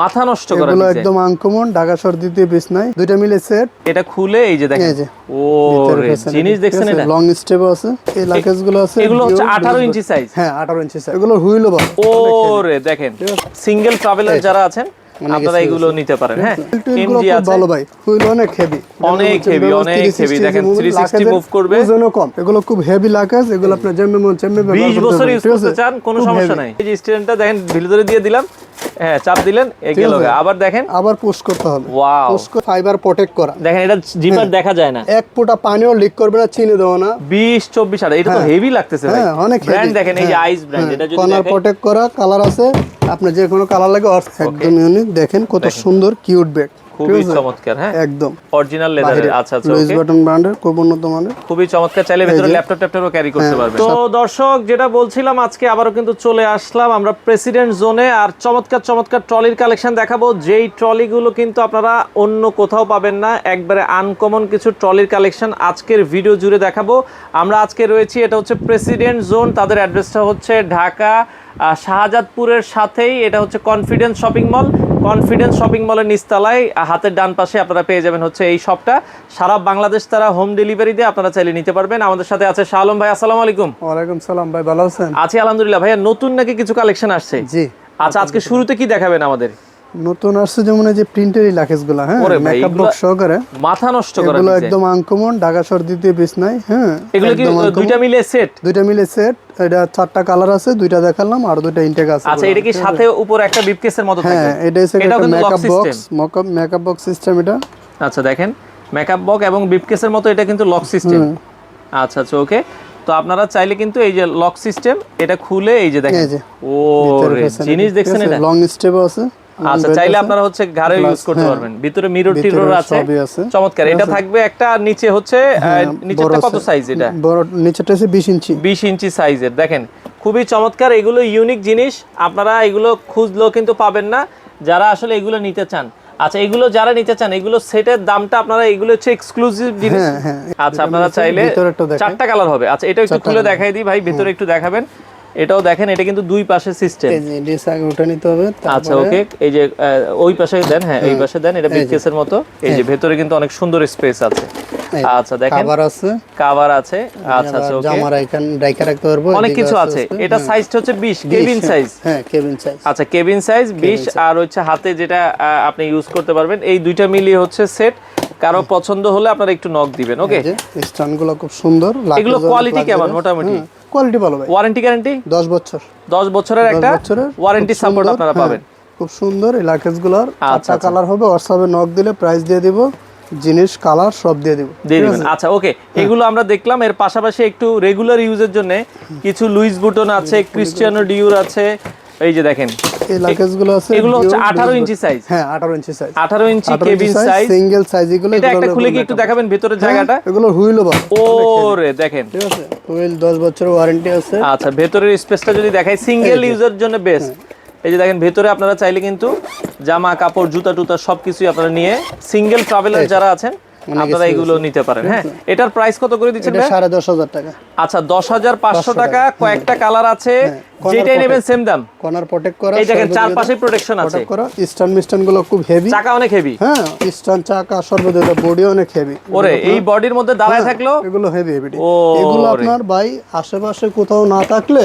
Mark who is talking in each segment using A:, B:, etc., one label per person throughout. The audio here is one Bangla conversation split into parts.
A: মাথা নষ্ট করা
B: এগুলো একদম আনকমন ঢাকা সর্দিতে বেশ পিস নাই। দুইটা মিলে সেট
A: এটা খুলে এই যে দেখেন। ও জিনিস দেখছেন এটা?
B: লং স্টেপ আছে। এই লাকেজগুলো আছে
A: এগুলো হচ্ছে
B: Pure
A: 18 ইঞ্চি সাইজ
B: হ্যাঁ 18 ইঞ্চি সাইজ এগুলো হুইল ওভার
A: ও রে দেখেন। সিঙ্গেল ট্রাভেলার যারা আছেন আপনারা এগুলো নিতে পারেন। হ্যাঁ এমজি আছে।
B: ভালো ভাই। হুইল অনেক হেভি
A: অনেক heavy, অনেক heavy, দেখেন 360 move করবে।
B: ওজনও কম। এগুলো খুব হেভি লাকেজ এগুলো আপনার জেমে মন জেমে
A: 20 বছর ইউজ করতে চান কোনো সমস্যা নাই। এই যে স্ট্যান্ডটা দেখেন ভিতরে দিয়ে দিলাম। হ্যাঁ চাপ দিলেন এই গেল আবার দেখেন।
B: আবার পুশ করতে হবে।
A: ওয়াও
B: পুশ করে ফাইবার প্রোটেক্ট করা।
A: দেখেন এটা জিপার দেখা যায় না।
B: এক ফোঁটা পানিও লিক করবে না চিনি দেবো না।
A: 20 24 আড়াই এটা তো হেভি লাগতেছে ভাই।
B: হ্যাঁ অনেক
A: ব্র্যান্ড দেখেন এই যে আইস ব্র্যান্ড এটা যদি
B: কর্নার প্রোটেক্ট করা কালার আছে। আপনি যে কোনো কালার লাগে একদম ইউনিক দেখেন কত সুন্দর কিউট ব্যাগ
A: খুবই চমৎকার হ্যাঁ?
B: একদম।
A: অরিজিনাল লেদারের আচ্ছা আচ্ছা
B: লুইস বাটন ব্র্যান্ডের খুব উন্নত মানের।
A: খুবই চমৎকার চাইলে ভেতরে ল্যাপটপ ট্যাপটপও ক্যারি করতে পারবে। তো দর্শক যেটা বলছিলাম আজকে আবারও কিন্তু চলে আসলাম আমরা প্রেসিডেন্ট জোনে আর চমৎকার চমৎকার ট্রলির কালেকশন দেখাবো। যেই ট্রলিগুলো কিন্তু আপনারা অন্য কোথাও পাবেন না একবারে আনকমন কিছু ট্রলির কালেকশন আজকের ভিডিও জুড়ে দেখাবো। আমরা আজকে রয়েছি এটা হচ্ছে প্রেসিডেন্ট জোন তাদের অ্যাড্রেসটা হচ্ছে ঢাকা শাহজাদপুরের সাথেই এটা হচ্ছে confidence shopping mall confidence shopping মলের নিচতলায় আহ, হাতের ডান পাশে আপনারা পেয়ে যাবেন হচ্ছে এই শপটা সারা বাংলাদেশ তারা হোম ডেলিভারি দিয়ে আপনারা চাইলে নিতে পারবেন। আমাদের সাথে আছে শাহম ভাই আসসালামু আলাইকুম।
B: ওয়ালাইকুম সালাম ভাই ভালো আছেন?
A: আছি আলহামদুলিল্লাহ। ভাইয়া নতুন নাকি কিছু কালেকশন আসছে?
B: জি।
A: আচ্ছা আজকে শুরুতে কি দেখাবেন আমাদের?
B: নতুন আসছে যেমন এই যে প্রিন্টের লাকেজগুলা হ্যাঁ মেকআপ বক্স সহকারে।
A: মাথা নষ্ট করা
B: এগুলো একদম আনকমন ঢাকা শহর দ্বিতীয় পিস নাই হ্যাঁ
A: এগুলো কি। দুইটা মিলে সেট
B: দুইটা মিলে সেট এটা চারটা কালার আছে দুইটা দেখালাম আর দুইটা ইনটেক আছে।
A: আচ্ছা এটা কি সাথে উপর একটা বিপকেসের মতো থাকে?
B: হ্যাঁ এটা হচ্ছে একটা makeup box makeup box system এটা।
A: আচ্ছা দেখেন মেকআপ বক এবং বিপকেসের মতো এটা কিন্তু লক সিস্টেম আচ্ছা আচ্ছা ওকে তো আপনারা চাইলে কিন্তু এই যে লক সিস্টেম এটা খুলে এই যে দেখেন। ও জিনিস দেখছেন এটা?
B: লং স্টেপ আছে।
A: আচ্ছা চাইলে আপনারা হচ্ছে ঘাড়ে ইউজ করতে পারবেন। ভিতরে মিরর টিরর আছে। চমৎকার। এটা থাকবে একটা নিচে হচ্ছে নিচেরটা কত সাইজ এটা?
B: বড় নিচেটা আছে 20 ইঞ্চি।
A: বিশ ইঞ্চি সাইজের দেখেন খুবই চমৎকার। এগুলো ইউনিক জিনিস। আপনারা এগুলো খুঁজলেও কিন্তু পাবেন না। যারা আসলে এগুলো নিতে চান। আচ্ছা এগুলো যারা নিতে চান এগুলো সেটের দামটা আপনারা এগুলো হচ্ছে এক্সক্লুসিভ জিনিস।
B: হ্যাঁ, হ্যাঁ।
A: আচ্ছা আপনারা চাইলে চারটা কালার হবে। আচ্ছা এটা একটু খুলে দেখাই দিই ভাই। ভিতরে একটু দেখাবেন। এটাও দেখেন এটা কিন্তু দুই পাশে সিস্টেম
B: উঠে নিতে হবে
A: আচ্ছা ওকে এই যে ওই পাশে দেন হ্যাঁ এই পাশে দেন এটা বিটকেসের মতো। এই যে ভেতরে কিন্তু অনেক সুন্দর স্পেস আছে। আচ্ছা দেখেন।
B: খাবার আছে।
A: কাভার আছে। আচ্ছা আচ্ছা ওকে।
B: জামার এখানে রাইখা রাখতে পারব
A: অনেক কিছু আছে। এটা সাইজটা হচ্ছে 20 কেবিন সাইজ
B: হ্যাঁ। কেবিন সাইজ
A: আচ্ছা কেবিন সাইজ 20 আর হচ্ছে হাতে যেটা আপনি ইউজ করতে পারবেন এই দুইটা মিলিয়ে হচ্ছে সেট কারও পছন্দ হলে আপনারা একটু নক দিবেন ওকে
B: যে স্ট্যান্ডগুলো খুব সুন্দর
A: এগুলো কোয়ালিটি কেমন? মোটামুটি?
B: কোয়ালিটি ভালো ভাই।
A: ওয়ারেন্টি গ্যারান্টি
B: 10 বছর।
A: 10 বছরের একটা ওয়ারেন্টি সাপোর্ট আপনারা
B: হ্যাঁ,
A: পাবেন।
B: খুব সুন্দর এই লাকেজগুলোর
A: আচ্ছা,
B: চারটা কালার হবে হোয়াটসঅ্যাপে নক দিলে প্রাইস দিয়ে দিব জিনিস কালার সব দিয়ে দিব।
A: দিয়ে দিবেন। আচ্ছা ওকে এগুলো আমরা দেখলাম এর পাশাপাশি একটু রেগুলার ইউজের জন্য কিছু লুইস বুটন আছে ক্রিশ্চিয়ানো ডিউর আছে এই যে দেখেন
B: এই লাকেজগুলো আছে
A: এগুলো হচ্ছে 18 ইঞ্চি সাইজ
B: হ্যাঁ 18 inch size
A: 18 inch cabin size
B: single size এগুলো
A: এটা একটা খুলে কি একটু দেখাবেন ভেতরের
B: হ্যাঁ,
A: জায়গাটা?
B: এগুলো হুইলও ভালো
A: ও রে দেখেন।
B: ঠিক আছে হুইল 10 বছরের ওয়ারেন্টি আছে।
A: আচ্ছা ভেতরের স্পেসটা যদি দেখাই সিঙ্গেল ইউজার জন্য বেস্ট এই যে দেখেন ভেতরে আপনারা চাইলে কিন্তু জামা কাপড় জুতা টুতা সবকিছুই আপনারা নিয়ে সিঙ্গেল ট্রাভেলার যারা আছেন আপনারা এগুলো নিতে পারেন। হ্যাঁ এটার প্রাইস কত করে দিচ্ছেন?
B: সাড়ে দশ হাজার টাকা।
A: আচ্ছা দশ হাজার পাঁচশো টাকা কয়েকটা কালার আছে যেটাই নেবেন সেম দাম।
B: কর্নার প্রোটেক্ট করা
A: এই দেখেন চারপাশে প্রোটেকশন আছে।
B: প্রোটেক্ট করা স্টান মিস্টানগুলো খুব হেভি
A: চাকা অনেক হেভি
B: হ্যাঁ স্টান চাকা সর্বদা বডি অনেক হেভি
A: ওরে এই বডির মধ্যে দাঁড়ায় থাকল?
B: এগুলো হেভি হেভি এগুলো আপনার ভাই আশেপাশে কোথাও না থাকলে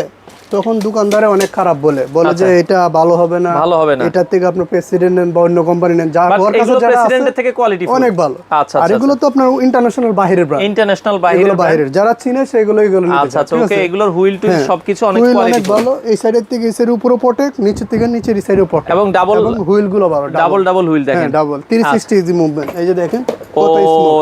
B: তখন দোকানদারে অনেক খারাপ বলে। বলে যে এটা ভালো হবে না।
A: ভালো হবে না।
B: এটার থেকে আপনার প্রেসিডেন্ট নেন বা অন্য কোম্পানি নেন। যা ওর কাছে যারা
A: প্রেসিডেন্টের থেকে কোয়ালিটি
B: অনেক ভালো।
A: আচ্ছা
B: আর
A: আচ্ছা।
B: এগুলো তো আপনার ইন্টারন্যাশনাল বাইরের ব্র্যান্ড
A: ইন্টারন্যাশনাল
B: এগুলো
A: বাইরে
B: বাইরের যারা চিনে সেগুলো এগুলো নিতে
A: আচ্ছা আচ্ছা ওকে এগুলোর হুইল টুইল
B: হ্যাঁ।
A: সবকিছু অনেক কোয়ালিটি
B: অনেক ভালো। এই সাইডের থেকে এই সাইডের উপরে প্রোটেক্ট নিচের থেকে নিচের এই সাইডেও প্রোটেক্ট
A: এবং ডাবল
B: হুইলগুলো ভালো
A: ডাবল ডাবল হুইল
B: হ্যাঁ
A: দেখেন
B: ডাবল 360 ইজি মুভমেন্ট এই যে দেখেন
A: ও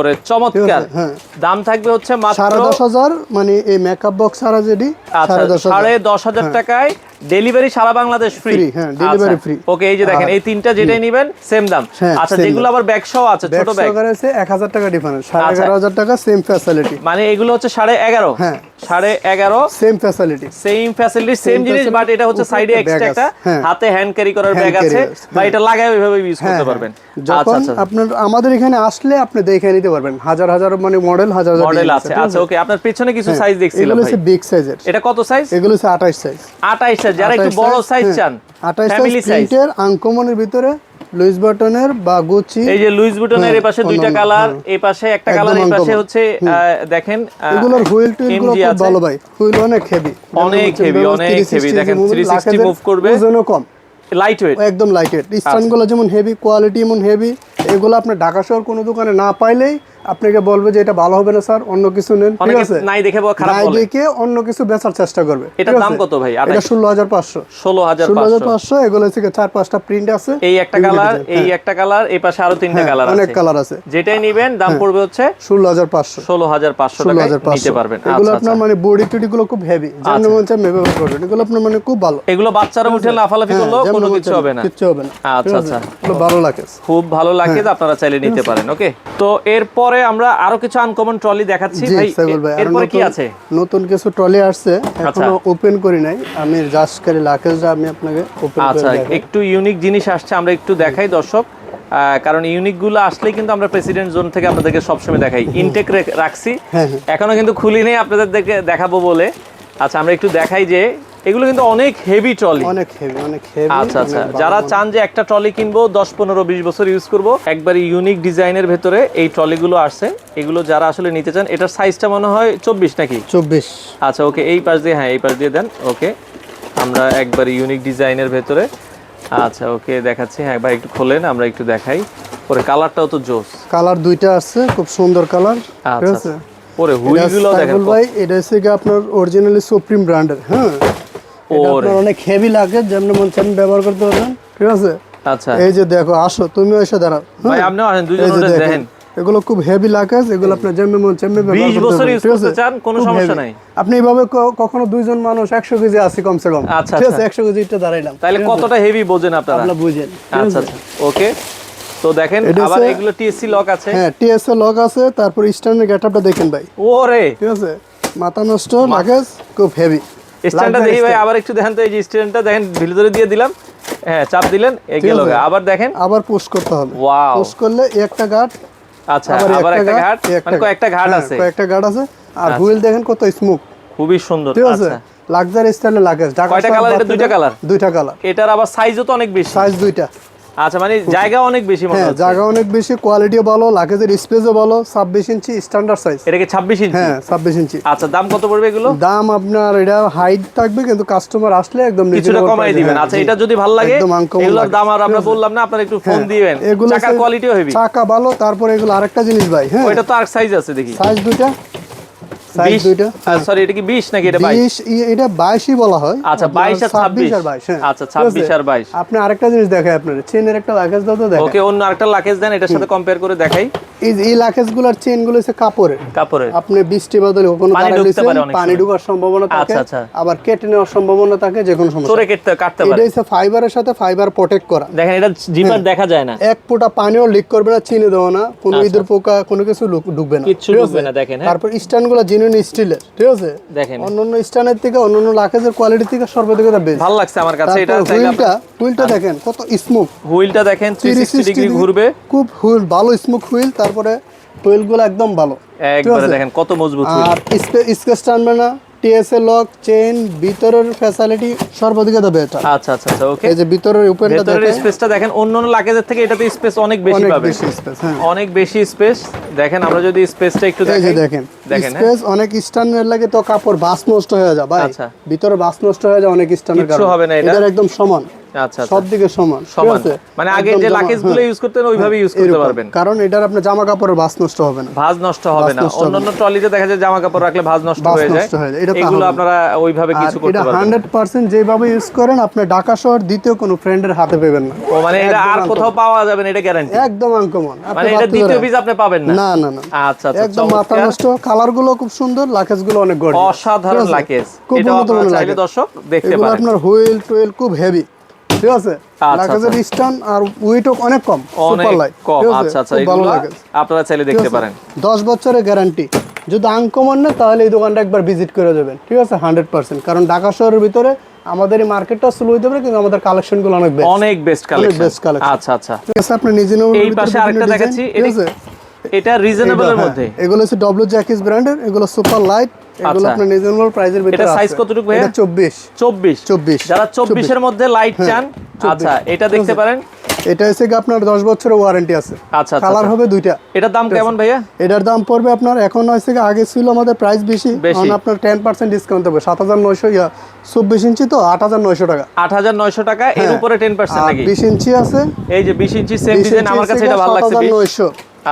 A: রে চমৎকার।
B: হ্যাঁ।
A: দাম থাকবে হচ্ছে মাত্র
B: সাড়ে দশ হাজার মানে এই মেকআপ বক্স সারা যেডি
A: আচ্ছা
B: সাড়ে দশ
A: হাজার টাকায় ডেলিভারি সারা বাংলাদেশ ফ্রি
B: হ্যাঁ ডেলিভারি ফ্রি
A: ওকে এই যে দেখেন এই তিনটা যেটাই নেবেন সেম দাম।
B: হ্যাঁ,
A: আচ্ছা যেগুলো আবার ব্যাগ সহ আছে ছোট ব্যাগ
B: সহকারে আছে 1000 টাকা ডিফারেন্স
A: আচ্ছা।
B: 11500 টাকা সেম ফ্যাসিলিটি
A: মানে এগুলো হচ্ছে 11.5
B: হ্যাঁ।
A: 11.5
B: same facility
A: same facility same জিনিস বাট এটা হচ্ছে সাইডে এক্সট্রা একটা
B: হ্যাঁ।
A: হাতে হ্যান্ড ক্যারি করার ব্যাগ আছে। বা হ্যাঁ। এটা লাগায় ওইভাবে ইউজ করতে পারবেন।
B: যখন
A: আচ্ছা, আচ্ছা।
B: আপনার আমাদের এখানে আসলে আপনি দেখে নিতে পারবেন। হাজার হাজার মানে মডেল হাজার হাজার
A: মডেল আছে। আচ্ছা ওকে আপনার পিছনে কিছু সাইজ দেখছিলাম ভাই।
B: এগুলো হচ্ছে বিগ সাইজের
A: এটা কত সাইজ
B: এগুলো হচ্ছে 28 সাইজ
A: 28 আচ্ছা যারা একটু বড় সাইজ
B: হ্যাঁ,
A: চান 28
B: প্রিন্টের আনকমনের ভিতরে লুইস বটনের বা গুচি
A: এই যে লুইস বটনের হ্যাঁ, এই পাশে দুইটা কালার
B: হ্যাঁ,
A: এই পাশে একটা কালার এই পাশে হচ্ছে দেখেন
B: এগুলোর হুইল
A: টুইলগুলো
B: খুব ভালো ভাই হুইল অনেক হেভি
A: অনেক হেভি অনেক হেভি দেখেন 360 মুভ করবে।
B: ওজনও কম।
A: লাইট ওয়েট
B: একদম লাইট আচ্ছা। ওয়েট স্টানগুলো যেমন হেভি কোয়ালিটি যেমন হেভি এগুলো আপনি ঢাকা শহর কোনো দোকানে না পাইলেই আপনাকে বলবে যে এটা ভালো হবে না স্যার অন্য কিছু নেন ঠিক আছে?
A: নাই দেখে খারাপ
B: নাই
A: বলে।
B: দেখে অন্য কিছু বেচার চেষ্টা করবে ঠিক
A: দাম কত ভাই?
B: এটা
A: আঠাশ?
B: ষোলো হাজার পাঁচশো।
A: ষোলো হাজার
B: ষোলো হাজার
A: পাঁচশো
B: পাঁচশো এগুলো থেকে চার পাঁচটা প্রিন্ট আছে
A: এই একটা কালার এই একটা কালার এই পাশে আরও তিনটা
B: হ্যাঁ,
A: কালার
B: অনেক কালার আছে।
A: যেটাই নিবেন দাম পড়বে হচ্ছে
B: ষোলো হাজার পাঁচশো।
A: ষোলো হাজার পাঁচশো
B: ষোলো
A: টাকায়
B: হাজার
A: নিতে পারবেন।
B: এগুলো
A: আচ্ছা
B: আপনার
A: আচ্ছা।
B: মানে বডি টুডি গুলো খুব হেভি যেমন মন চায় ব্যবহার করবেন এগুলো আপনার মানে খুব ভালো।
A: এগুলো বাচ্চারা উঠে লাফালাফি
B: হ্যাঁ, যেমন
A: কোনো কিছু হবে না।
B: কিছু হবে না।
A: আচ্ছা, আচ্ছা।
B: ভালো লাগে।
A: খুব ভালো লাগে।
B: হ্যাঁ।
A: আপনারা চাইলে নিতে পারেন ওকে তো এরপরে আমরা আরও কিছু আনকমন ট্রলি দেখাচ্ছি। ভাই এরপরে কি আছে?
B: নতুন কিছু ট্রলি আসছে
A: আচ্ছা।
B: এখনও ওপেন করি নাই। আমি জাস্ট লাকেজটা আমি আপনাকে ওপেন করে
A: আচ্ছা একটু ইউনিক জিনিস আসছে আমরা একটু দেখাই দর্শক। কারণ ইউনিকগুলো আসলে কিন্তু আমরা প্রেসিডেন্ট জোন থেকে আপনাদেরকে সবসময় দেখাই। ইনটেক রাখছি।
B: হ্যাঁ, হ্যাঁ।
A: এখনও কিন্তু খুলি নেই আপনাদের দেখাবো বলে। আচ্ছা আমরা একটু দেখাই যে এগুলো কিন্তু অনেক হেভি ট্রলি
B: অনেক হেভি অনেক হেভি
A: আচ্ছা আচ্ছা। যারা চান যে একটা ট্রলি কিনবো দশ পনেরো বিশ বছর ইউজ করব একবারে ইউনিক ডিজাইনের ভেতরে এই ট্রলিগুলো আসছে এগুলো যারা আসলে নিতে চান এটার সাইজটা মনে হয় চব্বিশ নাকি?
B: চব্বিশ।
A: আচ্ছা ওকে এই পাশ দিয়ে হ্যাঁ এই পাশ দিয়ে দেন ওকে আমরা একবার ইউনিক ডিজাইনের ভেতরে। আচ্ছা ওকে দেখাচ্ছি। হ্যাঁ ভাই একটু খোলেন আমরা একটু দেখাই। পরে কালারটাও তো জোস।
B: কালার দুইটা আছে খুব সুন্দর কালার ঠিক
A: আচ্ছা
B: আছে?
A: পরে হুইলগুলো দেখেন
B: ভাই এটা হচ্ছে আপনার অরিজিনালি সুপ্রিম ব্র্যান্ডের হ্যাঁ? অনেক হেভি লাগে যেমন মন চান ব্যবহার করতে পারবেন ঠিক আছে?
A: আচ্ছা।
B: এই যে দেখো আসো তুমি এসে দাঁড়াও হ্যাঁ?
A: ভাই আপনিও আসেন
B: দেখেন, এগুলো খুব হেভি লাগাজ এগুলো আপনার যেমনি মন চেমনি ব্যবহার
A: 20 বছর
B: ঠিক
A: করতে চান, কোনো সমস্যা নাই।
B: আপনি এইভাবে কখনো দুইজন মানুষ একশো কেজি আছে কমসে কম।
A: আচ্ছা,
B: ঠিক আছে
A: আচ্ছা।
B: একশো কেজি দাঁড়াইলাম।
A: তাহলে কতটা হেভি বোঝেন আপনারা?
B: আপনারা বুঝেন।
A: আচ্ছা আচ্ছা। ওকে তো দেখেন আবার এগুলো টিএসসি লক আছে।
B: হ্যাঁ টিএসএ লক আছে তারপর স্ট্যান্ডের গেটআপটা দেখেন ভাই।
A: ওরে!
B: ঠিক আছে? মাথা নষ্ট লাগাজ খুব হেভি
A: স্ট্যান্ডটা দেখি ভাই আবার একটু দেখেন তো এই যে স্ট্যান্ডটা দেখেন ভিতরে দিয়ে দিলাম। হ্যাঁ চাপ দিলেন এই গেল আবার দেখেন।
B: আবার পুশ করতে হবে।
A: ওয়াও
B: পুশ করলে একটা গার্ড
A: আচ্ছা আবার একটা ঘাট মানে কয়েকটা ঘাট
B: হ্যাঁ,
A: আছে।
B: কয়েকটা গার্ড আছে। আর হুইল দেখেন কত স্মুথ
A: খুবই সুন্দর
B: ঠিক আছে?
A: আচ্ছা।
B: লাক্সারি স্টাইলের লাগাজ। ঢাকা
A: কয়টা colour? এটা দুইটা colour?
B: দুইটা কালার
A: এটার আবার সাইজও তো অনেক বেশি।
B: সাইজ দুইটা।
A: আচ্ছা মানে জায়গা অনেক বেশি
B: হ্যাঁ জায়গা অনেক বেশি কোয়ালিটিও ভালো লাগেজের স্পেসও ভালো ছাব্বিশ ইঞ্চি স্ট্যান্ডার্ড সাইজ
A: এটা কি ছাব্বিশ ইঞ্চি?
B: হ্যাঁ ছাব্বিশ ইঞ্চি।
A: আচ্ছা দাম কত পড়বে এগুলো?
B: দাম আপনার এটা হাইট থাকবে কিন্তু কাস্টমার আসলে একদম
A: কিছুটা কমাই দিবেন। আচ্ছা এটা যদি ভালো লাগে এগুলোর দাম আর আমরা বললাম না আপনারা একটু ফোন
B: হ্যাঁ,
A: দিবেন।
B: এগুলো হচ্ছে-
A: কোয়ালিটিও হেভি
B: চাকা ভালো তারপরে এগুলো আরেকটা জিনিস ভাই হ্যাঁ।
A: ওইটা তো আর সাইজ আছে দেখি।
B: সাইজ দুইটা? সাইজ দুইটা?
A: সরি এটা কি বিশ নাকি এটা বাইশ?
B: বিশ ই- এটা বাইশই বলা হয়।
A: আচ্ছা, 22 আর 26
B: আর বাইশ হ্যাঁ।
A: আচ্ছা, 26 আর 22
B: আপনি আরেকটা জিনিস দেখাই আপনার। চেনের একটা লাকেজ দাও তো দেখেন
A: ওকে অন্য আরেকটা লাকেজ দেন এটার সাথে কম্পেয়ার করে দেখাই।
B: এই এই লাকেজগুলার চেনগুলো হচ্ছে কাপড়ের।
A: কাপড়ের।
B: আপনি বৃষ্টি বাদলে কোনো
A: পানি
B: কারণে
A: ঢুকতে
B: দিছেন,
A: পারে অনেক
B: পানি
A: সময়।
B: ঢোকার সম্ভাবনা থাকে।
A: আচ্ছা, আচ্ছা।
B: আবার কেটে নেওয়ার সম্ভাবনা থাকে যে কোনো সমস্যা।
A: চোরে কেটে কাটতে
B: এটা হচ্ছে ফাইবারের সাথে ফাইবার প্রোটেক্ট করা।
A: দেখেন এটা জিপার দেখা যায় না।
B: এক ফোঁটা পানিও লিক করবে না চিনে দেবো না। কোনো
A: আচ্ছা।
B: ইঁদুর পোকা কোনো কিছু ঢুকবে না।
A: কিচ্ছু ঢুকবে না, দেখেন, হ্যাঁ।
B: তারপর স্ট্যান্ডগুলো জেনুইন স্টিলের ঠিক আছে?
A: দেখেন।
B: অন্যান্য স্ট্যান্ডের থেকে অন্যান্য লাকেজের কোয়ালিটি থেকে সর্বাধিক বেস্ট
A: ভালো লাগছে আমার কাছে এটা
B: হুইলটা হুইলটা দেখেন কত স্মুথ
A: হুইলটা দেখেন থ্রি সিক্সটি ডিগ্রি ঘুরবে।
B: খুব হুইল ভালো স্মুথ হুইল তারপরে হুইলগুলো একদম ভালো।
A: একবারে? দেখেন কত মজবুত হুইল
B: আর স্কেচ টানবে না টিএসএ লক চেইন ভিতরের ফ্যাসিলিটি সর্বাধিক দেবে এটা।
A: আচ্ছা আচ্ছা আচ্ছা ওকে
B: এই যে ভিতরের উপরটা
A: ভেতরের
B: দেখেন।
A: স্পেসটা দেখেন অন্য অন্য লাগেজের থেকে এটাতে স্পেস অনেক বেশি
B: স্পেস হ্যাঁ।
A: অনেক বেশি স্পেস দেখেন আমরা যদি স্পেসটা একটু দেখি
B: দেখেন
A: দেখেন হ্যাঁ।
B: স্পেস অনেক স্ট্যান্ডার্ড লাগে তো কাপড় বাস নষ্ট হয়ে যায় ভাই।
A: আচ্ছা।
B: ভিতরে বাস নষ্ট হয়ে যায় অনেক স্ট্যান্ডার্ড
A: কিছু হবে না এটা?
B: একদম সমান। সব দিকে সমান
A: সমান। মানে আগে যে লাকেজগুলো
B: হ্যাঁ।
A: ইউজ করতেন ওইভাবে ইউজ করতে পারবেন।
B: কারণ এটার আপনার জামা কাপড়ের বাস নষ্ট হবে না।
A: ভাঁজ নষ্ট হবে না। অন্যান্য ট্রলিতে দেখা যায় জামা কাপড় রাখলে ভাঁজ নষ্ট হয়ে যায়।
B: নষ্ট হয়ে যায়, এটা তো
A: এগুলো আপনারা ওইভাবে কিছু করতে
B: এটা
A: পারবেন
B: হান্ড্রেড পার্সেন্ট যেভাবে ইউজ করেন আপনি ঢাকা শহর দ্বিতীয় কোনো ফ্রেন্ডের হাতে পেবেন না।
A: ও মানে এটা আর কোথাও পাওয়া যাবে না এটা গ্যারান্টি
B: একদম আনকমন
A: মানে এটা দ্বিতীয় পিস আপনি পাবেন না।
B: না না না।
A: আচ্ছা আচ্ছা
B: একদম মাথা নষ্ট। কালারগুলো খুব সুন্দর লাকেজগুলো অনেক
A: অসাধারণ লাকেজ
B: খুব
A: এটা আপনারা চাইলে দর্শক দেখতে পারেন।
B: আপনার হুইল টুইল খুব হেভি ঠিক আছে?
A: আচ্ছা,
B: লাকেজের স্টান আর উইটও অনেক কম সুপার লাইট
A: আচ্ছা আচ্ছা এগুলো আপনারা চাইলে দেখতে পারেন।
B: দশ বছরের গ্যারান্টি যদি আনকমন না তাহলে এই দোকানটা একবার ভিজিট করে যাবেন ঠিক আছে? হান্ড্রেড পার্সেন্ট কারণ ঢাকা শহরের ভিতরে আমাদের এই মার্কেটটা স্লো হতে পারে কিন্তু আমাদের কালেকশনগুলো অনেক বেস্ট
A: অনেক বেস্ট কালেকশন
B: best collection।
A: আচ্ছা আচ্ছা।
B: ঠিক আছে আপনি নিজে নেবেন
A: এই পাশে আরেকটা দেখাচ্ছি এটা এটা রিজনেবলের
B: হ্যাঁ,
A: মধ্যে।
B: এগুলো হচ্ছে ডব্লিউ জ্যাকিস ব্র্যান্ডের এগুলো সুপার লাইট এগুলো
A: আচ্ছা।
B: আপনার রিজনেবল প্রাইসের ভিতরে
A: এটা
B: আছে।
A: কতটুকু ভাইয়া?
B: এটা 24
A: চব্বিশ।
B: 24
A: যারা চব্বিশের মধ্যে লাইট চান এটা দেখতে পারেন।
B: এটা হচ্ছে আপনার 10 বছরের ওয়ারেন্টি আছে। কালার। হবে দুইটা।
A: এটার দাম কেমন ভাইয়া?
B: এটার দাম পড়বে আপনার এখন হচ্ছে কি আগে ছিল আমাদের প্রাইস বেশি। এখন আপনার 10% ডিসকাউন্ট হবে। 7900 ইয়া 24 ইঞ্চি তো 8900 টাকা।
A: আট হাজার নয়শো টাকা এর
B: হ্যাঁ।
A: উপরে টেন পার্সেন্ট
B: আর
A: নাকি?
B: 20 ইঞ্চি আছে।
A: এই যে বিশ ইঞ্চি সেম
B: 20
A: ডিজাইন আমার কাছে এটা ভালো লাগছে 20
B: 7900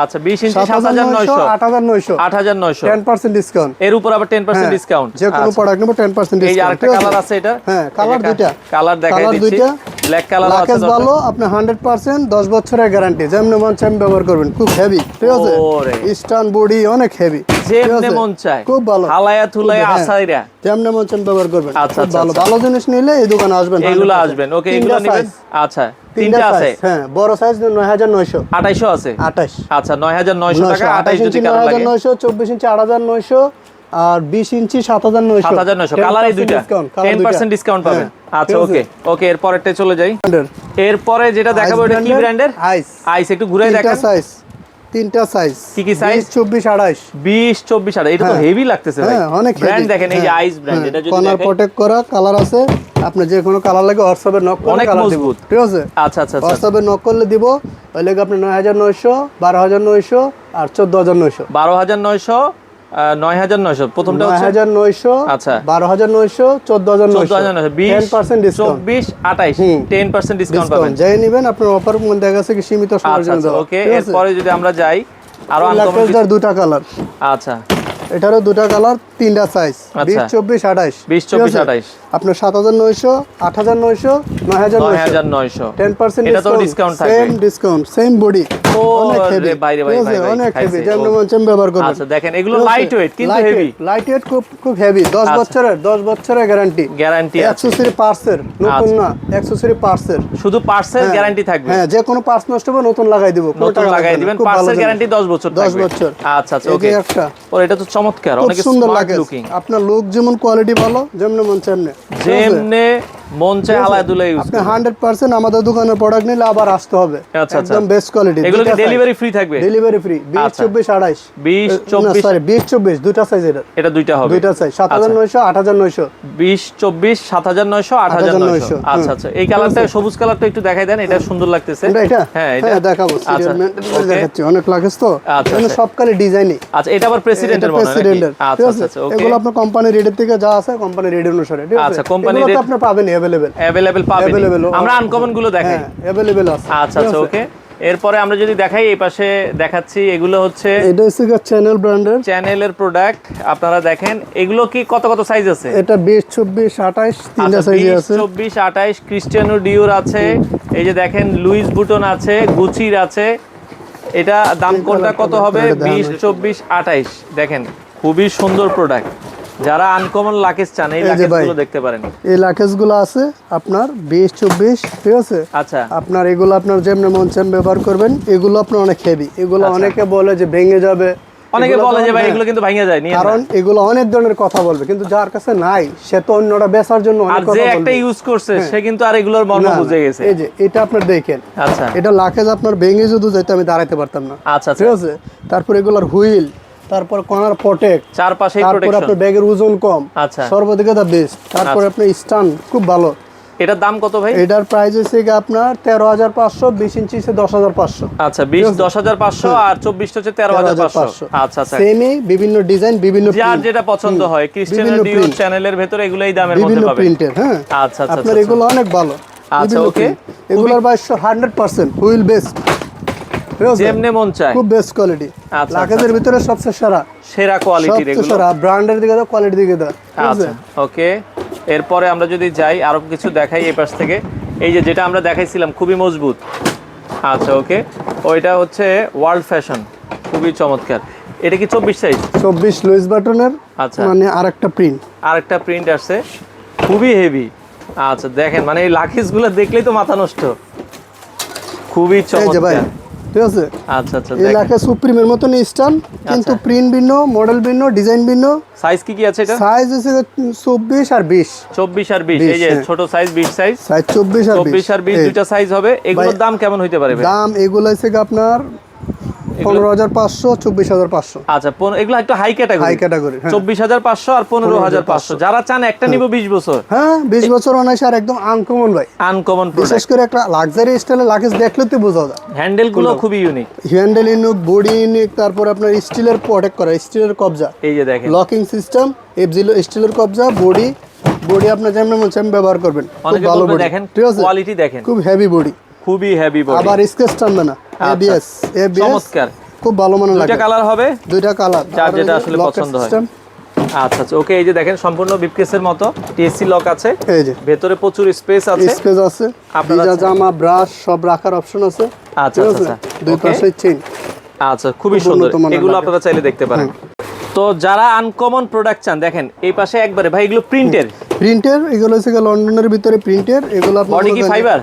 A: আচ্ছা বিশ ইঞ্চি সাত হাজার
B: 7900
A: নয়শো
B: 8900
A: আট হাজার নয়শো।
B: 10% ডিসকাউন্ট
A: এর উপর আবার টেন পার্সেন্ট ডিসকাউন্ট
B: যে কোনো প্রোডাক্ট নেব 10%
A: এই আরেকটা কালার আছে? এটা?
B: হ্যাঁ, কালার দুইটা।
A: কালার দেখাই দিচ্ছি।
B: দুইটা।
A: ব্ল্যাক কালার আছে
B: লাকেজ ভালো আপনি 100% 10 বছরের গ্যারান্টি যেমন মন চাই ব্যবহার করবেন খুব হেভি ঠিক আছে। স্টান বডি অনেক হেভি
A: যেমনে মন চায়
B: খুব ভালো।
A: হালায়া থুলায়া
B: হ্যাঁ।
A: আসাইরা
B: যেমন মন চাই ব্যবহার করবেন
A: আচ্ছা, আচ্ছা,
B: ভালো।
A: আচ্ছা।
B: ভালো জিনিস নিলে এই দোকানে আসবেন
A: এগুলো আসবেন ওকে এগুলো নেবেন? আচ্ছা
B: তিনটা
A: আছে।
B: হ্যাঁ বড় সাইজ 9900
A: আঠাইশো আছে?
B: 28
A: আচ্ছা নয় হাজার নয়শো টাকা আঠাইশ
B: 28
A: যদি
B: ইঞ্চি
A: কালার লাগে।
B: 9900 24 ইঞ্চি 8900 আর 20 ইঞ্চি 7900
A: সাত হাজার নয়শো। কালার এই দুইটা। টেন পার্সেন্ট ডিসকাউন্ট পাবেন।
B: হ্যাঁ,
A: আচ্ছা ওকে ওকে এর পরেরটা চলে যাই।
B: ব্র্যান্ডের
A: এরপরে যেটা দেখাবো এটা কি ব্র্যান্ডের
B: আইস
A: আইস একটু ঘুরে দেখেন।
B: সাইজ তিনটা সাইজ
A: কি কি size?
B: 24 28
A: বিশ চব্বিশ আট এটা তো
B: হ্যাঁ।
A: হেভি লাগতেছে ভাই।
B: হ্যাঁ অনেক
A: ব্র্যান্ড দেখেন এই যে আইস ব্র্যান্ড এটা যদি
B: কর্নার প্রোটেক্ট করা কালার আছে। আপনি যে কোনো কালার লাগে হোয়াটসঅ্যাপে নক করে
A: অনেক
B: কালার দিব।
A: মজবুত।
B: ঠিক আছে?
A: আচ্ছা আচ্ছা আচ্ছা।
B: হোয়াটসঅ্যাপে নক করলে দিব। ওই লেগে আপনি 9900 12900 আর 14900
A: বারো হাজার নয়শো নয় হাজার নয়শো। প্রথমটা হচ্ছে
B: 9900
A: আচ্ছা।
B: 12900
A: চোদ্দ হাজার নয়শো।
B: 14900
A: বিশ
B: 10% ডিসকাউন্ট
A: চব্বিশ আঠাইশ।
B: হুম।
A: টেন পার্সেন্ট ডিসকাউন্ট পাবেন।
B: ডিসকাউন্ট যাই নেবেন আপনার অফার দেখা গেছে কি সীমিত সময়ের
A: আচ্ছা
B: জন্য
A: আচ্ছা ওকে। এরপরে যদি আমরা যাই
B: আরও
A: আনকমন
B: দুটা কালার
A: আচ্ছা।
B: এটারও দুটা কালার তিনটা সাইজ
A: আচ্ছা।
B: 20 24 28
A: 20, 24, 28
B: আপনার 7900 8900
A: নয়
B: 9900
A: হাজার নয়শো।
B: 10%
A: এটা তো discount
B: same discount same body অনেক হেভি
A: রে বাইরে ভাই ভাই ভাই
B: অনেক হেভি যেমন
A: ও।
B: ব্যবহার করবেন
A: আচ্ছা দেখেন এগুলো লাইট ওয়েট কিন্তু হেভি
B: লাইট ওয়েট খুব খুব হেভি 10 বছরের 10 বছরের গ্যারান্টি
A: গ্যারান্টি
B: অ্যাকসেসরি পার্টসের নতুন। না অ্যাকসেসরি পার্টসের
A: শুধু পার্সেল গ্যারান্টি থাকবে?
B: হ্যাঁ যে কোনো পার্টস নষ্ট হবে নতুন লাগাই দিব।
A: নতুন লাগাই দিবেন।
B: খুব ভালো
A: গ্যারান্টি 10 বছর
B: 10 বছর।
A: আচ্ছা আচ্ছা ওকে
B: একটা।
A: ওর এটা তো চমৎকার। অনেক
B: সুন্দর আপনার লুক যেমন কোয়ালিটি ভালো যেমনে মন চাইমনে
A: যেমনে মন চায় ইউজ
B: আপনি আমাদের দোকানের প্রোডাক্ট নিলে আবার আসতে হবে।
A: আচ্ছা, আচ্ছা।
B: একদম বেস্ট কোয়ালিটি
A: এগুলো কি ডেলিভারি ফ্রি থাকবে?
B: ডেলিভারি ফ্রি বিশ
A: আচ্ছা।
B: চব্বিশ আড়াইশ।
A: 20
B: না
A: 24
B: সরি দুটা সাইজ এটা
A: এটা দুইটা হবে।
B: দুইটা সাইজ সাত হাজার নয়শো আট হাজার নয়শো।
A: 20 24 7900 8900
B: 8,900
A: আচ্ছা আচ্ছা। এই কালারটা সবুজ কালারটা একটু দেখাই দেন এটা সুন্দর লাগতেছে।
B: এটা
A: হ্যাঁ এটা।
B: হ্যাঁ দেখাবো।
A: আচ্ছা।
B: দেখাচ্ছি অনেক তো।
A: আচ্ছা,
B: এখানে
A: আচ্ছা।
B: সব কালে ডিজাইনই।
A: আচ্ছা এটা আবার প্রেসিডেন্টের মনে হয় আচ্ছা আচ্ছা আচ্ছা ওকে
B: এগুলো আপনার কোম্পানি রেটের থেকে যা আছে কোম্পানি রেট অনুসারে ঠিক আছে?
A: আচ্ছা, company
B: এগুলো আপনি পাবেন
A: পাবেন আমরা আনকমনগুলো দেখাই।
B: হ্যাঁ আছে।
A: আচ্ছা আচ্ছা ওকে। এরপরে আমরা যদি দেখাই এই পাশে দেখাচ্ছি এগুলো হচ্ছে
B: এটা হচ্ছে চ্যানেল ব্র্যান্ডের
A: চ্যানেলের প্রোডাক্ট আপনারা দেখেন এগুলো কি কত কত সাইজ আছে?
B: এটা বিশ চব্বিশ আঠাইশ তিনটা
A: আচ্ছা,
B: সাইজে
A: 20,
B: আছে।
A: 24 28 ক্রিস্টিয়ানো ডিওর আছে। এই যে দেখেন লুইস বুটন আছে গুচির আছে। এটা দাম কোনটা কত হবে?
B: এটা দেখানো।
A: বিশ চব্বিশ আঠাইশ। দেখেন খুবই সুন্দর প্রোডাক্ট যারা আনকমন লাকেজ চান এই লাকেজগুলো দেখতে পারেন।
B: এই লাকেজগুলো আছে আপনার বিশ চব্বিশ ঠিক আছে?
A: আচ্ছা।
B: আপনার এগুলো আপনার যেমন মন চান ব্যবহার করবেন এগুলো আপনার অনেক হেভি এগুলো
A: আচ্ছা।
B: অনেকে বলে যে ভেঙে যাবে
A: অনেকে বলে যে ভাই
B: হ্যাঁ,
A: এগুলো কিন্তু ভাঙা যায়
B: কারণ এগুলো অনেক ধরনের কথা বলবে কিন্তু যার কাছে নাই সে তো অন্যটা বেচার জন্য
A: আর
B: অনেক
A: যে
B: কথা
A: একটা ইউজ করছে সে কিন্তু আর এগুলোর মর্ম বুঝে গেছে।
B: এই যে এটা আপনার দেখেন।
A: আচ্ছা।
B: এটা লাকেজ আপনার ভেঙে যদি যাইতে আমি দাঁড়াইতে পারতাম না।
A: আচ্ছা
B: ঠিক
A: আচ্ছা
B: আছে? তারপর এগুলোর হুইল তারপর কর্নার প্রটেক্ট
A: চারপাশেই
B: তারপর আপনার ব্যাগের ওজন কম
A: আচ্ছা।
B: সর্বদিকে দা বেস্ট তারপর
A: আচ্ছা।
B: আপনার স্টান খুব ভালো।
A: এটার দাম কত ভাই?
B: এটার প্রাইস হচ্ছে কি আপনার তেরো হাজার পাঁচশো বিশ ইঞ্চি দশ হাজার পাঁচশো।
A: আচ্ছা বিশ দশ হাজার পাঁচশো আর চব্বিশ হচ্ছে তেরো হাজার পাঁচশো। আচ্ছা আচ্ছা।
B: সেমই বিভিন্ন ডিজাইন বিভিন্ন
A: যার যেটা পছন্দ হয় ক্রিস্টিয়ানো
B: print।
A: চ্যানেলের ভেতরে এগুলো এই দামের মধ্যে
B: বিভিন্ন
A: পাবেন।
B: প্রিন্টের হ্যাঁ।
A: আচ্ছা আচ্ছা
B: আপনার
A: আচ্ছা,
B: এগুলো অনেক ভালো।
A: আচ্ছা,
B: ওকে এগুলোর বাইশ হান্ড্রেড পার্সেন্ট হুইল বেস্ট
A: যেমনে মন চায়।
B: খুব বেস্ট কোয়ালিটি
A: আচ্ছা,
B: লাকেজের ভিতরে সবচেয়ে সেরা।
A: সেরা কোয়ালিটির
B: সবচেয়ে
A: এগুলো।
B: সেরা। ব্র্যান্ডের দিকে দাও কোয়ালিটির দিকে দাও।
A: আচ্ছা ওকে এরপরে আমরা যদি যাই আরও কিছু দেখাই এই পাশ থেকে। এই যে যেটা আমরা দেখাইছিলাম খুবই মজবুত। আচ্ছা ওকে ওইটা হচ্ছে ওয়ার্ল্ড ফ্যাশন খুবই চমৎকার। এটা কি চব্বিশ সাইজ
B: চব্বিশ লুইস বাটনের
A: আচ্ছা।
B: মানে আর একটা প্রিন্ট
A: আরেকটা প্রিন্ট আসছে। খুবই হেভি আচ্ছা দেখেন মানে এই লাকিসগুলো দেখলেই তো মাথা নষ্ট। খুবই চমৎকার।
B: ঠিক আছে?
A: আচ্ছা আচ্ছা
B: এই সুপ্রিমের মতন কিন্তু
A: আচ্ছা।
B: প্রিন্ট ভিন্ন মডেল ভিন্ন ডিজাইন ভিন্ন।
A: সাইজ কি কি আছে এটা?
B: সাইজ হচ্ছে চব্বিশ আর বিশ।
A: চব্বিশ আর বিশ
B: 20
A: এই যে
B: হ্যাঁ।
A: ছোট সাইজ বিশ সাইজ
B: সাইজ চব্বিশ আর
A: চব্বিশ আর বিশ
B: এই।
A: দুইটা সাইজ হবে। এগুলোর দাম কেমন হইতে পারে
B: দাম এগুলো হচ্ছে আপনার পনেরো হাজার পাঁচশো চব্বিশ হাজার পাঁচশো।
A: আচ্ছা এগুলো একটু হাই ক্যাটাগরি
B: হাই ক্যাটাগরি হ্যাঁ।
A: চব্বিশ হাজার পাঁচশো আর পনেরো হাজার পাঁচশো। যারা চান একটা নিব বিশ বছর।
B: হ্যাঁ বিশ বছর অনায়াসে আর একদম আনকমন ভাই।
A: আনকমন
B: বিশেষ করে একটা লাক্সারি স্টাইলের লাগেজ দেখলে তো বোঝা যায়।
A: হ্যান্ডেলগুলো খুবই unique
B: handle unique body unique তারপর আপনার স্টিলের প্রোটেক্ট করা স্টিলের কবজা।
A: এই যে দেখেন।
B: লকিং সিস্টেম এফজিলো স্টিলের কবজা বডি বডি আপনার যেমন মন ব্যবহার করবেন খুব ভালো বডি
A: দেখেন কোয়ালিটি দেখেন।
B: খুব হেভি বডি
A: খুবই হেভি বডি
B: আবার স্কেচ টানবে না। এবিএস এবিএস
A: চমৎকার।
B: খুব ভালো মানের
A: দুইটা কালার হবে?
B: দুইটা কালার
A: যার যেটা আসলে পছন্দ হয়। আচ্ছা আচ্ছা। ওকে এই যে দেখেন সম্পূর্ণ বিপকেসের মতো টিএসসি লক আছে।
B: এই যে।
A: ভেতরে প্রচুর স্পেস আছে।
B: স্পেস আছে।
A: আপনারা
B: জামা ব্রাশ সব রাখার অপশন আছে।
A: আচ্ছা আচ্ছা আচ্ছা।
B: দুই পাশে চেইন
A: আচ্ছা খুবই সুন্দর। এগুলো আপনারা চাইলে দেখতে পারেন। তো যারা আনকমন প্রোডাক্ট চান দেখেন এই পাশে একবারে ভাই এগুলো প্রিন্টের
B: প্রিন্টের এগুলো হচ্ছে লন্ডনের ভিতরে প্রিন্টের এগুলো
A: বডি কি fibre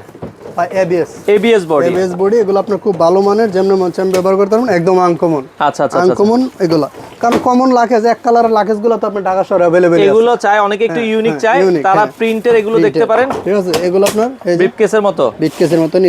B: ABS
A: ABS body
B: ABS body এগুলো আপনার খুব ভালো মানের যেমন মন ব্যবহার করতে পারবেন একদম আনকমন
A: আচ্ছা আচ্ছা আচ্ছা
B: আনকমন এগুলো। কারণ কমন লাকেজ এক কালারের লাকেজগুলো তো আপনার ঢাকা শহরে অ্যাভেলেবেল
A: এগুলো চায় অনেকে একটু ইউনিক
B: হ্যাঁ,
A: চায়।
B: unique,
A: তারা
B: হ্যাঁ।
A: প্রিন্টের এগুলো দেখতে পারেন।
B: ঠিক আছে এগুলো আপনার এই যে
A: ব্রিফকেসের মতো?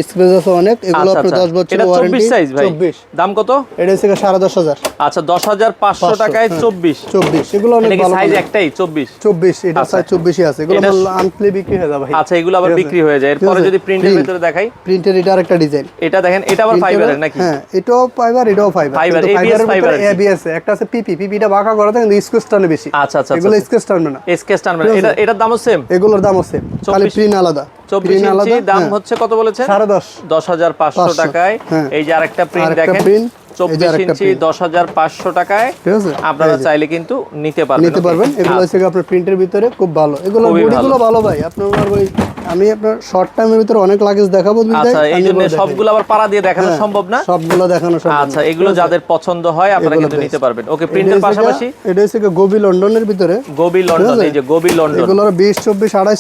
B: স্পেস আছে অনেক। এগুলো
A: আচ্ছা
B: আপনার
A: আচ্ছা।
B: দশ বছর ওয়ারেন্টি
A: চব্বিশ সাইজ ভাই।
B: চব্বিশ।
A: দাম কত?
B: এটা হচ্ছে গিয়ে সাড়ে দশ হাজার।
A: আচ্ছা দশ হাজার পাঁচশো
B: পাঁচশো,
A: টাকায়
B: হ্যাঁ।
A: চব্বিশ।
B: চব্বিশ। এগুলো অনেক ভালো
A: সাইজ একটাই? চব্বিশ।
B: চব্বিশ। এটা
A: আচ্ছা।
B: সাইজ চব্বিশই আছে। এগুলো আনপ্লে বিক্রি হয়ে যাবে
A: আচ্ছা এগুলো আবার বিক্রি হয়ে যায়। এরপরে যদি প্রিন্টের ভিতরে দেখাই।
B: প্রিন্টের এটা আরেকটা ডিজাইন
A: এটা দেখেন এটা আবার ফাইবারের নাকি?
B: হ্যাঁ এটাও ফাইবার এটাও ফাইবার
A: fiber আর কি।
B: এবিএস একটা আছে পিপি পিপিটা বাঁকা করা থাকে কিন্তু স্কেচ টানে বেশি।
A: আচ্ছা আচ্ছা
B: এগুলো স্কেচ টানবে না।
A: স্কেচ টানবে না। এটা এটার দামও সেম
B: এগুলোর দামও সেম খালি প্রিন্ট আলাদা।
A: দাম
B: হ্যাঁ।
A: হচ্ছে কত বলেছে?
B: সাড়ে দশ।
A: দশ হাজার পাঁচশো টাকায়।
B: হ্যাঁ।
A: এই যে আরেকটা প্রিন্ট দেখেন। চব্বিশ ইঞ্চি দশ হাজার পাঁচশো টাকায়
B: ঠিক আছে?
A: আপনারা চাইলে কিন্তু নিতে পারবেন।
B: নিতে পারবেন। এগুলো হচ্ছে আপনার প্রিন্টের ভিতরে খুব ভালো। এগুলো বডিগুলো ভালো। ভাই। আপনার ওই আমি আপনার শর্ট টাইমের ভিতরে অনেক লাগেজ দেখাবো
A: আচ্ছা এই জন্য
B: এগুলো
A: সবগুলো আবার পাড়া দিয়ে দেখানো
B: হ্যাঁ,
A: সম্ভব না?
B: সবগুলো দেখানো সম্ভব
A: আচ্ছা এগুলো যাদের পছন্দ হয় আপনারা কিন্তু নিতে পারবেন। ওকে প্রিন্টের পাশাপাশি?
B: এটা হচ্ছে গোবি লন্ডনের ভিতরে।
A: গোবি লন্ডন এই যে গোবি লন্ডন।
B: এগুলোর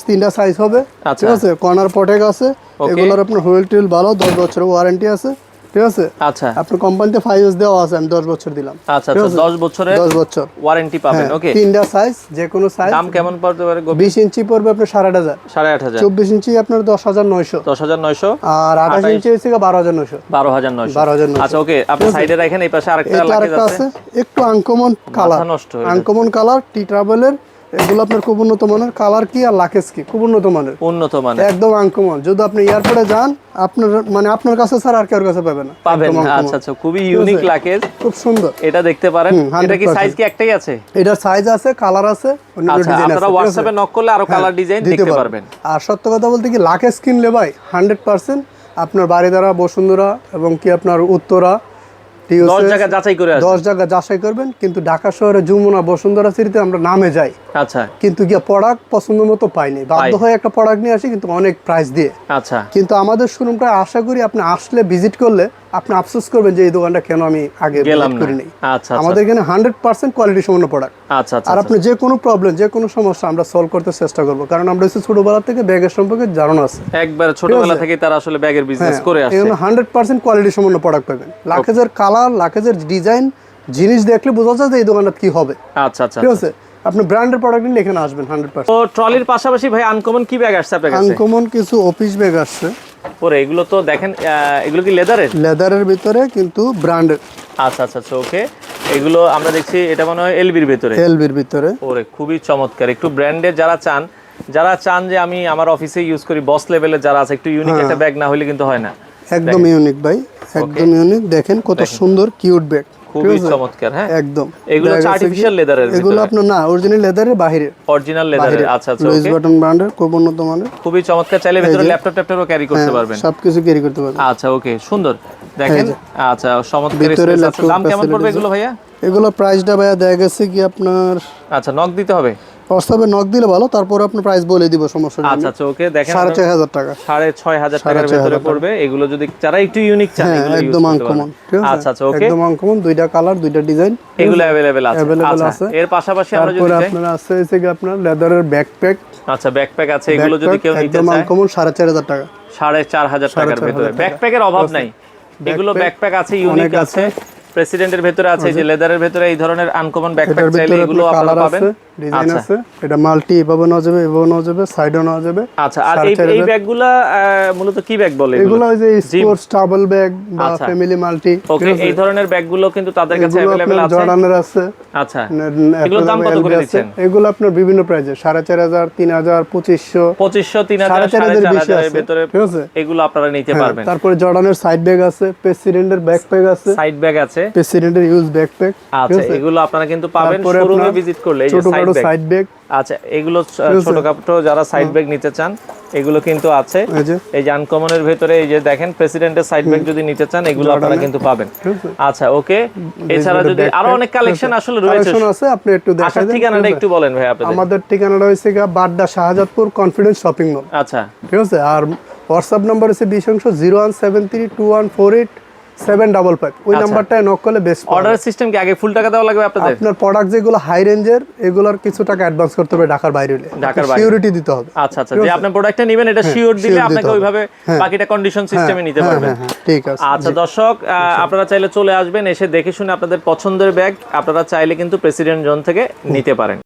B: তিনটা সাইজ হবে।
A: আচ্ছা।
B: ঠিক আছে? কর্নার পটেক আছে. এগুলোর আপনার হুইল টুইল ভালো দশ বছরের ওয়ারেন্টি আছে। ঠিক আছে?
A: আচ্ছা।
B: আপনার কোম্পানিতে ফাইভ ইয়ার্স দেওয়া আছে আমি দশ বছর দিলাম।
A: আচ্ছা আচ্ছা বছরের
B: দশ বছর।
A: ওয়ারেন্টি পাবেন
B: হ্যাঁ,
A: ওকে
B: তিনটা সাইজ যে কোনো সাইজ
A: দাম কেমন পড়তে পারে গোবি
B: বিশ ইঞ্চি পড়বে আপনার সাড়ে আট হাজার।
A: সাড়ে আট হাজার।
B: চব্বিশ ইঞ্চি আপনার দশ হাজার নয়শো।
A: দশ হাজার নয়শো?
B: আর আঠাশ ইঞ্চি হচ্ছে গিয়ে বারো হাজার নয়শো।
A: বারো হাজার নয়শো।
B: বারো হাজার নয়শো।
A: আচ্ছা ওকে আপনি সাইডে রাখেন এই পাশে আরেকটা আছে।
B: একটু আনকমন কালার
A: নষ্ট হয়ে
B: আনকমন কালার টি ট্রাভেলের এগুলো আপনার খুব উন্নত মানের। কালার কি আর লাকেজ কি? খুব উন্নত মানের।
A: উন্নত মানে
B: একদম যদি আপনি এয়ারপোর্টে যান আপনার মানে আপনার কাছে স্যার আর কারোর কাছে পাবে না।
A: পাবেন আচ্ছা আচ্ছা। খুবই ইউনিক লাকেজ
B: খুব সুন্দর।
A: এটা দেখতে পারেন। এটা কি সাইজ কি একটাই আছে?
B: সাইজ আছে কালার আছে
A: আচ্ছা
B: ডিজাইন
A: আপনারা হোয়াটসঅ্যাপে নক করলে আরও কালার ডিজাইন দেখতে
B: পারবেন।
A: পারবেন।
B: আর সত্য কথা বলতে কি লাকেজ কিনলে ভাই হান্ড্রেড পার্সেন্ট আপনার বাড়িদারা বসুন্ধরা এবং কি আপনার উত্তরা
A: দশ জায়গা যাচাই করে
B: দশ জায়গা যাচাই করবেন কিন্তু ঢাকা শহরে যমুনা বসুন্ধরা সিটিতে আমরা নামে যাই।
A: আচ্ছা।
B: কিন্তু গিয়ে প্রোডাক্ট পছন্দ মতো পাইনি। বাধ্য হয়ে একটা প্রোডাক্ট নিয়ে আসি কিন্তু অনেক প্রাইস দিয়ে।
A: আচ্ছা।
B: কিন্তু আমাদের শোরুমটা আশা করি আপনি আসলে ভিজিট করলে আপনি আফসোস করবেন যে এই দোকানটা কেন আমি আগে
A: গেলাম
B: করিনি।
A: আচ্ছা আচ্ছা।
B: আমাদের এখানে হান্ড্রেড পার্সেন্ট কোয়ালিটি সম্পন্ন প্রোডাক্ট
A: আচ্ছা আচ্ছা
B: আর আপনি যে কোনো প্রবলেম যে কোনো সমস্যা আমরা সলভ করতে চেষ্টা করব। কারণ আমরা হচ্ছে ছোটবেলা থেকে ব্যাগের সম্পর্কে ধারণা আছে।
A: একবার ছোটবেলা থেকে তারা আসলে ব্যাগের বিজনেস করে আসছে।
B: এখানে হান্ড্রেড পার্সেন্ট কোয়ালিটি সম্পন্ন প্রোডাক্ট পাবেন। লাকেজের কালার লাকেজের ডিজাইন জিনিস দেখলে বোঝা যায় যে এই দোকানটা কি হবে।
A: আচ্ছা আচ্ছা
B: ঠিক আছে? আপনি ব্র্যান্ডের প্রোডাক্ট নিলে এখানে আসবেন হান্ড্রেড পার্সেন্ট
A: তো ট্রলির পাশাপাশি ভাই আনকমন কি ব্যাগ আসছে আপনার কাছে?
B: আনকমন কিছু অফিস ব্যাগ আসছে।
A: পরে এগুলো তো দেখেন এগুলো কি লেদারের?
B: লেদারের ভিতরে কিন্তু ব্র্যান্ডের
A: আচ্ছা আচ্ছা আচ্ছা ওকে। এগুলো আমরা দেখছি এটা মনে হয় এলবির ভিতরে।
B: এলবির ভিতরে।
A: ওরে খুবই চমৎকার। একটু ব্র্যান্ডের যারা চান যারা চান যে আমি আমার অফিসে ইউজ করি বস লেভেলে যারা আছে একটু ইউনিক
B: হ্যাঁ।
A: একটা ব্যাগ না হলে কিন্তু হয় না।
B: একদম ইউনিক ভাই একদম ইউনিক দেখেন কত সুন্দর কিউট ব্যাগ
A: খুবই চমৎকার হ্যাঁ?
B: একদম।
A: এগুলো আর্টিফিশিয়াল লেদারের
B: এগুলো আপনার না অরিজিনাল লেদারের বাইরে
A: অরিজিনাল লেদারের আচ্ছা আচ্ছা
B: লুইস বাটন ব্র্যান্ডের খুব উন্নত মানের।
A: খুবই চমৎকার চাইলে ভেতরে ল্যাপটপ ট্যাপটপও ক্যারি করতে পারবেন।
B: সবকিছু ক্যারি করতে পারবেন।
A: আচ্ছা ওকে সুন্দর। দেখেন আচ্ছা চমৎকার
B: ভিতরে।
A: দাম কেমন পড়বে এগুলো ভাইয়া?
B: এগুলো প্রাইসটা ভাইয়া দেখা গেছে কি আপনার
A: আচ্ছা নক দিতে হবে।
B: প্রস্তাবে নক দিলে ভালো তারপর আপনার প্রাইস বলে দিব সমস্যা নেই।
A: আচ্ছা আচ্ছা ওকে দেখেন
B: সাড়ে চার হাজার টাকা।
A: সাড়ে ছয় হাজার টাকার
B: ছয়
A: ভেতরে পড়বে। এগুলো যদি যারা একটু ইউনিক চান
B: হ্যাঁ
A: এগুলো
B: একদম আনকমন
A: আচ্ছা আচ্ছা ওকে।
B: একদম আনকমন দুইটা কালার দুইটা ডিজাইন
A: এগুলো অ্যাভেলেবেল আছে।
B: Available
A: আচ্ছা
B: আছে।
A: এর পাশাপাশি আমরা যদি চাই
B: আপনার আছে হচ্ছে কি আপনার লেদারের ব্যাকপ্যাক
A: আচ্ছা ব্যাকপ্যাক আছে এগুলো যদি কেউ নিতে চায়।
B: একদম আনকমন সাড়ে চার হাজার টাকা।
A: সাড়ে চার হাজার টাকার
B: চার
A: ভেতরে। ব্যাকপ্যাকের অভাব নাই। এগুলো ব্যাকপ্যাক আছে ইউনিক আছে। প্রেসিডেন্টের ভেতরে আছে যে লেদারের ভেতরে এই ধরনের আনকমন ব্যাকপ্যাক চাইলে এগুলো
B: আপনার
A: পাবেন।
B: ডিজাইন
A: আচ্ছা।
B: আছে। এটা মাল্টি এভাবে নেওয়া যাবে এভাবে নেওয়া যাবে সাইডও নেওয়া যাবে।
A: আচ্ছা আর এই এই
B: হাজার।
A: ব্যাগগুলা মূলত কি ব্যাগ বলে এগুলো?
B: এগুলো ওই যে স্পোর্টস ট্রাভেল ব্যাগ বা। ফ্যামিলি মাল্টি
A: ওকে এই ধরনের ব্যাগগুলো কিন্তু তাদের কাছে
B: এগুলো আপনার
A: আছে।
B: জর্ডানের আছে।
A: আচ্ছা। এগুলোর দাম কত করে দিচ্ছেন?
B: এগুলো আপনার বিভিন্ন প্রাইজে সাড়ে চার হাজার তিন হাজার পঁচিশশো।
A: পঁচিশশো তিন হাজার
B: সাড়ে চার
A: সাড়ে
B: হাজার
A: চার
B: বেশি
A: হাজারের
B: আছে।
A: ভেতরে
B: ঠিক আছে?
A: এগুলো আপনারা নিতে
B: হ্যাঁ,
A: পারবেন।
B: তারপরে জর্ডানের সাইড ব্যাগ আছে প্রেসিডেন্টের ব্যাকপ্যাক আছে।
A: সাইড ব্যাগ আছে।
B: প্রেসিডেন্টের ইউজ ব্যাকপ্যাক
A: আচ্ছা এগুলো আপনারা কিন্তু পাবেন শোরুমে ভিজিট করলে এই যে সাইড ব্যাগ
B: সাইড ব্যাগ
A: আচ্ছা এগুলো ছোটখাটো যারা সাইড ব্যাগ নিতে চান এগুলো কিন্তু আছে।
B: এই যে।
A: আনকমনের ভেতরে এই যে দেখেন প্রেসিডেন্টের সাইড ব্যাগ যদি নিতে চান এগুলো আপনারা কিন্তু পাবেন। আচ্ছা ওকে। এছাড়া যদি আরও অনেক কালেকশন আসলে রয়েছে।
B: কালেকশন আছে আপনি একটু
A: ঠিকানাটা একটু বলেন ভাই আপনাদের।
B: আমাদের ঠিকানাটা হয়েছে গিয়ে Badda Shahzadpur confidence shopping mall
A: আচ্ছা।
B: ঠিক আছে? আর হোয়াটসঅ্যাপ নাম্বার হচ্ছে বিশ অংশ zero one seven three two one four eight. Seven double five ওই নাম্বারটায় নক করলে বেস্ট
A: অর্ডার সিস্টেম কি আগে ফুল টাকা দেওয়া লাগবে আপনাদের?
B: আপনার প্রোডাক্ট যেগুলো হাই রেঞ্জের এগুলোর কিছু টাকা অ্যাডভান্স করতে হবে ঢাকার বাইরে হলে।
A: ঢাকার বাইরে।
B: সিকিউরিটি দিতে হবে।
A: আচ্ছা আচ্ছা যে আপনি প্রোডাক্টটা নেবেন এটা শিওর দিলে আপনাকে ওইভাবে বাকিটা কন্ডিশন সিস্টেমে নিতে
B: হ্যাঁ
A: পারবেন।
B: হ্যাঁ হ্যাঁ ঠিক আছে।
A: আচ্ছা দর্শক আপনারা চাইলে চলে আসবেন এসে দেখে শুনে আপনাদের পছন্দের ব্যাগ আপনারা চাইলে কিন্তু প্রেসিডেন্ট জোন থেকে নিতে পারেন।